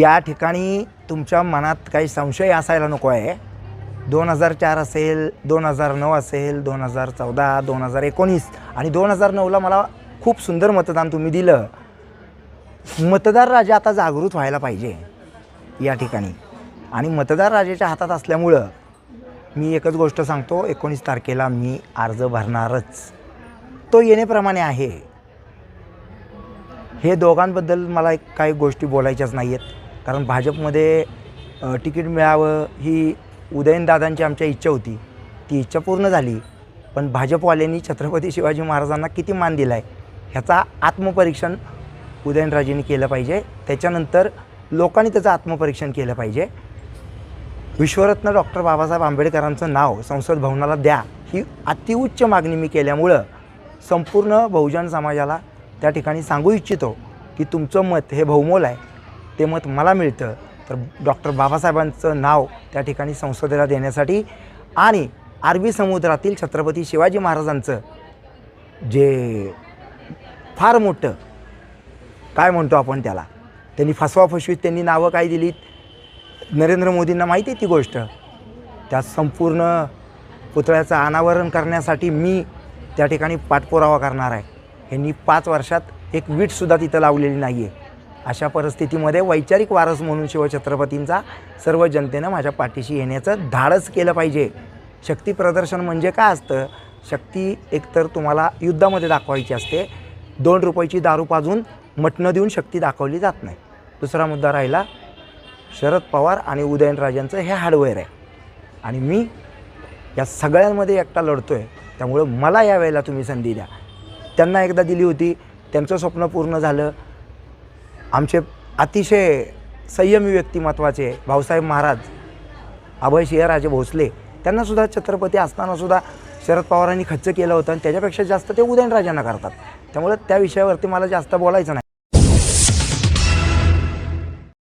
या ठिकाणी तुमच्या मनात काही संशय असायला नको आहे. दोन हजार चार असेल दोन हजार नऊ असेल दोन हजार चौदा दोन हजार एकोणीस आणि दोन हजार नऊला मला खूप सुंदर मतदान तुम्ही दिलं. मतदार राजा आता जागृत व्हायला पाहिजे या ठिकाणी. आणि मतदार राजाच्या हातात असल्यामुळं मी एकच गोष्ट सांगतो एकोणीस तारखेला मी अर्ज भरणारच. तो येण्याप्रमाणे आहे. हे दोघांबद्दल मला एक काही गोष्टी बोलायच्याच नाही आहेत कारण भाजपमध्ये तिकीट मिळावं ही उदयनदादांची आमच्या इच्छा होती. ती इच्छा पूर्ण झाली. पण भाजपवाल्यांनी छत्रपती शिवाजी महाराजांना किती मान दिला आहे ह्याचा आत्मपरीक्षण उदयनराजेंनी केलं पाहिजे. त्याच्यानंतर लोकांनी त्याचं आत्मपरीक्षण केलं पाहिजे. विश्वरत्न डॉक्टर बाबासाहेब आंबेडकरांचं नाव संसद भवनाला द्या ही अतिउच्च मागणी मी केल्यामुळं संपूर्ण बहुजन समाजाला त्या ठिकाणी सांगू इच्छितो की तुमचं मत हे बहुमोल आहे. ते मत मला मिळतं. तर डॉक्टर बाबासाहेबांचं नाव त्या ठिकाणी संसदेला देण्यासाठी आणि अरबी समुद्रातील छत्रपती शिवाजी महाराजांचं जे फार मोठं काय म्हणतो आपण त्याला? त्यांनी फसवाफसवीत त्यांनी नावं काय दिलीत? नरेंद्र मोदींना माहिती आहे ती गोष्ट. त्या संपूर्ण पुतळ्याचं अनावरण करण्यासाठी मी त्या ठिकाणी पाठपुरावा करणार आहे. ह्यांनी पाच वर्षात एक वीटसुद्धा तिथं लावलेली नाही आहे अशा परिस्थितीमध्ये वैचारिक वारस म्हणून शिवछत्रपतींचा सर्व जनतेनं माझ्या पाठीशी येण्याचं धाडस केलं पाहिजे. शक्ती प्रदर्शन म्हणजे काय असतं? शक्ती एकतर तुम्हाला युद्धामध्ये दाखवायची असते. दोन रुपयाची दारू पाजून मटणं देऊन शक्ती दाखवली जात नाही. दुसरा मुद्दा राहिला शरद पवार आणि उदयनराजांचं हे हार्डवेअर आहे. आणि मी या सगळ्यांमध्ये एकटा लढतो आहे त्यामुळं मला या वेळेला तुम्ही संधी द्या. त्यांना एकदा दिली होती. त्यांचं स्वप्न पूर्ण झालं. आमचे अतिशय संयमी व्यक्तिमत्वाचे भाऊसाहेब महाराज अभय सिंहराजे भोसले त्यांनासुद्धा छत्रपती असतानासुद्धा शरद पवारांनी खर्च केलं होतं आणि त्याच्यापेक्षा जास्त ते उदयनराजांना करतात. त्यामुळे त्या विषयावरती मला जास्त बोलायचं नाही.